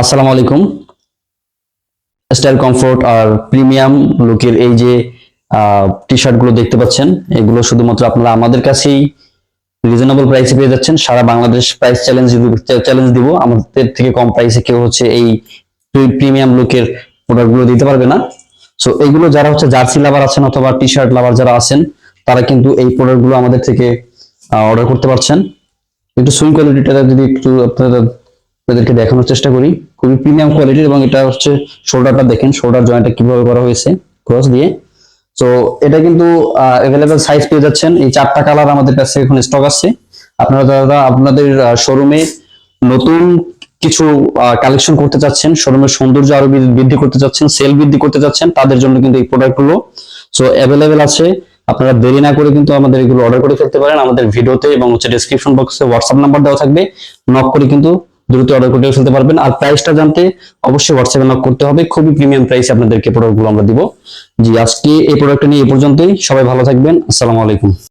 আসসালামু আলাইকুম। Style comfort আর premium লুকের এই যে টি শার্টগুলো দেখতে পাচ্ছেন, এগুলো শুধুমাত্র আপনারা আমাদের কাছেই রিজনেবল প্রাইসে পেয়ে যাচ্ছেন। সারা বাংলাদেশ প্রাইস চ্যালেঞ্জ চ্যালেঞ্জ দিব। আমাদের থেকে কম প্রাইসে কেউ হচ্ছে এই প্রিমিয়াম লুকের প্রোডাক্টগুলো দিতে পারবে না। সো এইগুলো যারা হচ্ছে জার্সি লাভার আছেন অথবা টি শার্ট লাভার যারা আছেন, তারা কিন্তু এই প্রোডাক্টগুলো আমাদের থেকে অর্ডার করতে পারছেন। একটু সুইং কোয়ালিটিটা যদি একটু আপনারা আপনাদেরকে দেখানোর চেষ্টা করি। খুবই প্রিমিয়াম কোয়ালিটির এবং এটা হচ্ছে শোল্ডারটা দেখেন শোল্ডার জয়েন্টটা কীভাবে করা হয়েছে ক্রস দিয়ে। তো এটা কিন্তু অ্যাভেলেবেল সাইজ পেয়ে যাচ্ছেন। এই চারটা কালার আমাদের কাছে এখন স্টক আছে। আপনারা দাদা আপনাদের শোরুমে নতুন কিছু কালেকশন করতে চাচ্ছেন শোরুমের সৌন্দর্য আরও বৃদ্ধি- করতে চাচ্ছেন সেল বৃদ্ধি করতে চাচ্ছেন, তাদের জন্য কিন্তু এই প্রোডাক্টগুলো সো অ্যাভেলেবেল আছে। আপনারা দেরি না করে কিন্তু আমাদের এগুলো অর্ডার করে ফেলতে পারেন। আমাদের ভিডিওতে এবং হচ্ছে ডেসক্রিপশন বক্সে হোয়াটসঅ্যাপ নাম্বার দেওয়া থাকবে। নক করে কিন্তু দ্রুত অর্ডার করে ফেলতে পারবেন। আর প্রাইসটা জানতে অবশ্যই হোয়াটসঅ্যাপে নক করতে হবে। খুবই প্রিমিয়াম প্রাইস আপনাদেরকে প্রোডাক্টগুলো আমরা দিব। জি, আজকে এই প্রোডাক্টটা নিয়ে এই পর্যন্তই। সবাই ভালো থাকবেন। আসসালামু আলাইকুম।